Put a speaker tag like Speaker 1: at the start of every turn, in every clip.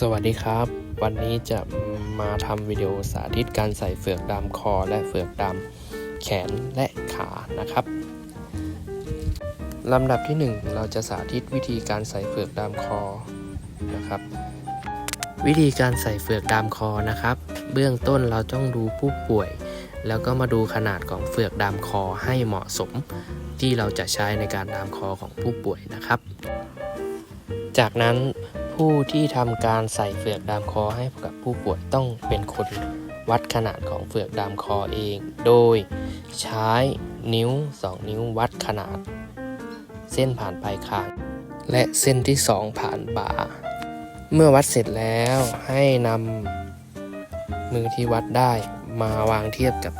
Speaker 1: สวัสดีครับ วันนี้จะมาทำวิดีโอสาธิตการใส่เฟือกดามคอและเฟือกดามแขนและขานะครับลำดับที่ 1 เราจะสาธิตวิธีการใส่เฟือกดามคอนะครับ วิธีการใส่เฟือกดามคอนะครับ เบื้องต้นเราต้องดูผู้ป่วย แล้วก็มาดูขนาดของเฟือกดามคอให้เหมาะสม ที่เราจะใช้ในการดามคอของผู้ป่วยนะครับ จากนั้น ผู้ที่ทำการใส่เฟือกดามคอให้กับผู้ป่วยต้องเป็นคนวัดขนาดของเฟือกดามคอเอง โดยใช้นิ้ว 2 นิ้ววัดขนาด เส้นผ่านปลายคาง และเส้นที่ 2 ผ่านบ่า เมื่อวัดเสร็จแล้วให้นำมือที่วัดได้มาวางเทียบกับ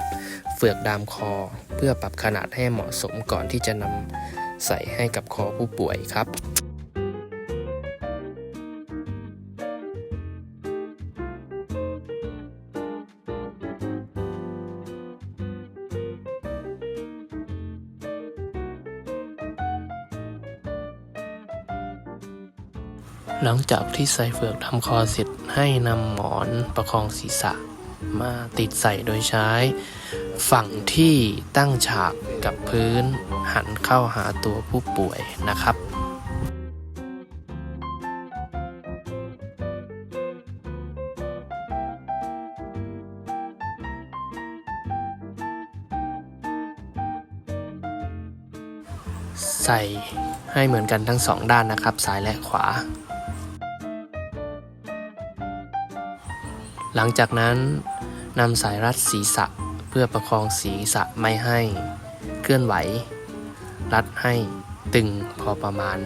Speaker 1: เฟือกดามคอ เพื่อปรับขนาดให้เหมาะสมก่อนที่จะนำใส่ให้กับคอผู้ป่วยครับ หลังจากที่ใส่เฟือกทำคอเสร็จให้นำหมอนประคองศีรษะ มาติดใส่โดยใช้ ฝั่งที่ตั้งฉากกับพื้น หันเข้าหาตัวผู้ป่วยนะครับใส่ให้เหมือนกันทั้งสองด้านนะครับ ซ้ายและขวา หลังจากนั้นนำสายรัดศีรษะเพื่อประคองศีรษะไม่ให้ เคลื่อนไหว รัดให้ตึงพอประมาณ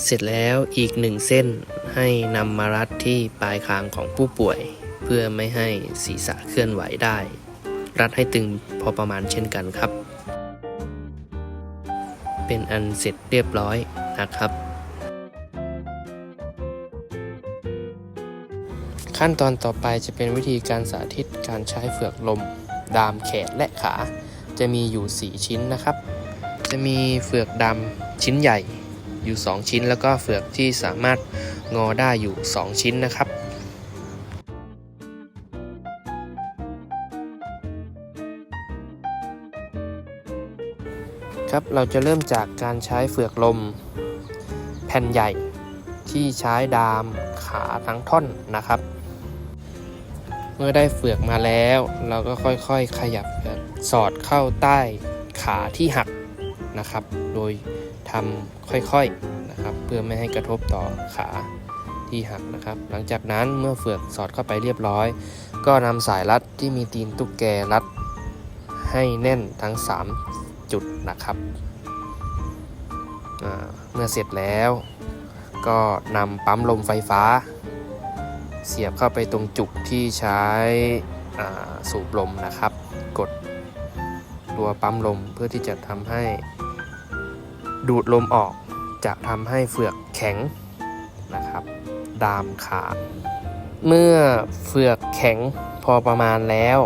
Speaker 1: เสร็จแล้วอีกหนึ่งเส้นให้นำมารัดที่ปลายคางของผู้ป่วย เพื่อไม่ให้ศีรษะเคลื่อนไหวได้ รัดให้ตึงพอประมาณเช่นกันครับ เป็นอันเสร็จเรียบร้อยนะครับ ขั้นตอนต่อไปจะเป็นวิธีการสาธิตการใช้เฟือกลม ดามแขนและขา จะมีอยู่ 4 ชิ้นนะครับ จะมีเฟือกดำชิ้นใหญ่ อยู่ 2 ชิ้น แล้วก็เฟือกที่สามารถงอได้อยู่ 2 ชิ้นนะครับครับเราจะเริ่มจากการใช้เฟือกลม แผ่นใหญ่ที่ใช้ดามขาทั้งท่อนนะครับ เมื่อได้เฟือกมาแล้ว เราก็ค่อยๆขยับสอดเข้าใต้ขาที่หัก นะครับ โดยทำค่อยๆนะครับ เพื่อไม่ให้กระทบต่อขาที่หักนะครับ หลังจากนั้นเมื่อเฟือกสอดเข้าไปเรียบร้อย ก็นำสายรัดที่มีตีนตุ๊กแกรัด ให้แน่นทั้ง 3 จุดนะครับ เมื่อเสร็จแล้ว ก็นำปั๊มลมไฟฟ้า เสียบเข้าไปตรงจุกที่ใช้สูบลมนะครับ กดตัวปั๊มลมเพื่อที่จะทำให้ ดูดลมออกจะทำให้เฟือกแข็งนะครับ ดามขาดเมื่อเฟือกแข็งพอประมาณแล้ว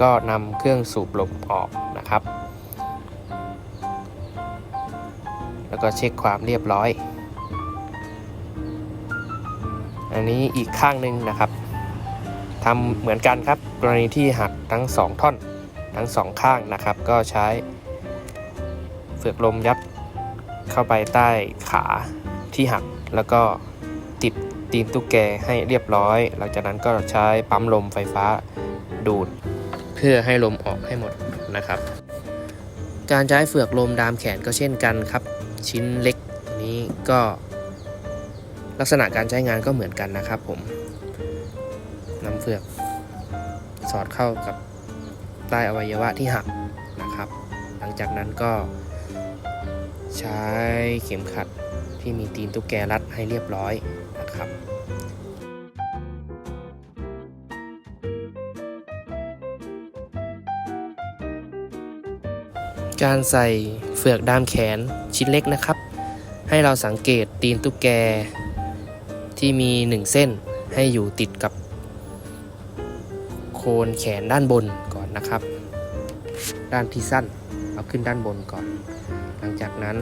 Speaker 1: ก็นำเครื่องสูบลมออกนะครับ แล้วก็เช็คความเรียบร้อย อันนี้อีกข้างหนึ่งนะครับทำเหมือนกันครับ กรณีที่หักทั้งสองท่อนทั้งสองข้างนะครับ ก็ใช้เฟือกลมยัด เข้าไปใต้ขาที่หัก แล้วก็ติดตีนตุ๊กแกให้เรียบร้อย หลังจากนั้นก็ใช้ปั๊มลมไฟฟ้าดูด เพื่อให้ลมออกให้หมดนะครับ การใช้เฟือกลมดามแขนก็เช่นกันครับ ชิ้นเล็กนี้ก็ลักษณะการใช้งานก็เหมือนกันนะครับผมนำเฟือก สอดเข้ากับใต้อวัยวะที่หักนะครับ หลังจากนั้นก็ ใช้เข็มขัดที่มีตีนตุ๊กแกรัดให้เรียบร้อยนะครับ การใส่เฟือกดามแขนชิ้นเล็กนะครับ ให้เราสังเกตตีนตุ๊กแกที่มีหนึ่งเส้นให้อยู่ติดกับโคนแขนด้านบนก่อนนะครับ ด้านที่สั้นเอาขึ้นด้านบนก่อน หลังจากนั้น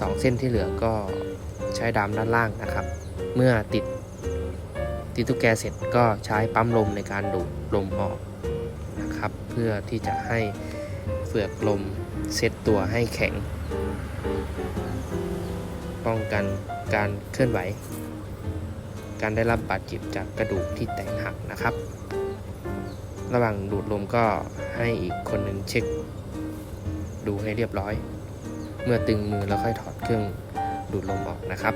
Speaker 1: สองเส้นที่เหลือก็ใช้ดามด้านล่างนะครับ เมื่อติดติดตุ๊กแกเสร็จก็ใช้ปั๊มลมในการดูดลมออกนะครับ เพื่อที่จะให้เฟือกลมเซตตัวให้แข็ง ป้องกันการเคลื่อนไหว การได้รับบาดเจ็บจากกระดูกที่แตกหักนะครับ ระหว่างดูดลมก็ให้อีกคนหนึ่งเช็ค ดูให้เรียบร้อย เมื่อตึงมือแล้วค่อยถอดเครื่องดูดลมออกนะครับ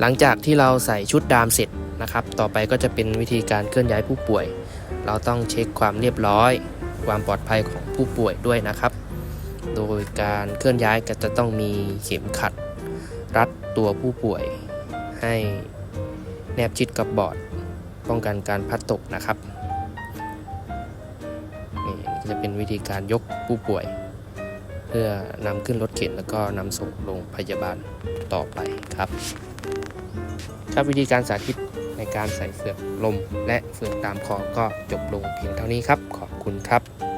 Speaker 1: หลังจากที่เราใส่ชุดดามเสร็จนะครับ ต่อไปก็จะเป็นวิธีการเคลื่อนย้ายผู้ป่วย เราต้องเช็คความเรียบร้อย ความปลอดภัยของผู้ป่วยด้วยนะครับ โดยการเคลื่อนย้ายก็จะต้องมีเข็มขัด รัดตัวผู้ป่วย ให้แนบชิดกับบอร์ดป้องกันการพัดตกนะครับนี่จะเป็นวิธีการยกผู้ป่วย พื่อนำขึ้นรถเข็นแล้วก็นำส่งโรงพยาบาลต่อไปครับครับวิธีการสาธิตในการใส่เฟือกลมและเฟือกตามคอก็จบลงเพียงเท่านี้ครับ ขอบคุณครับ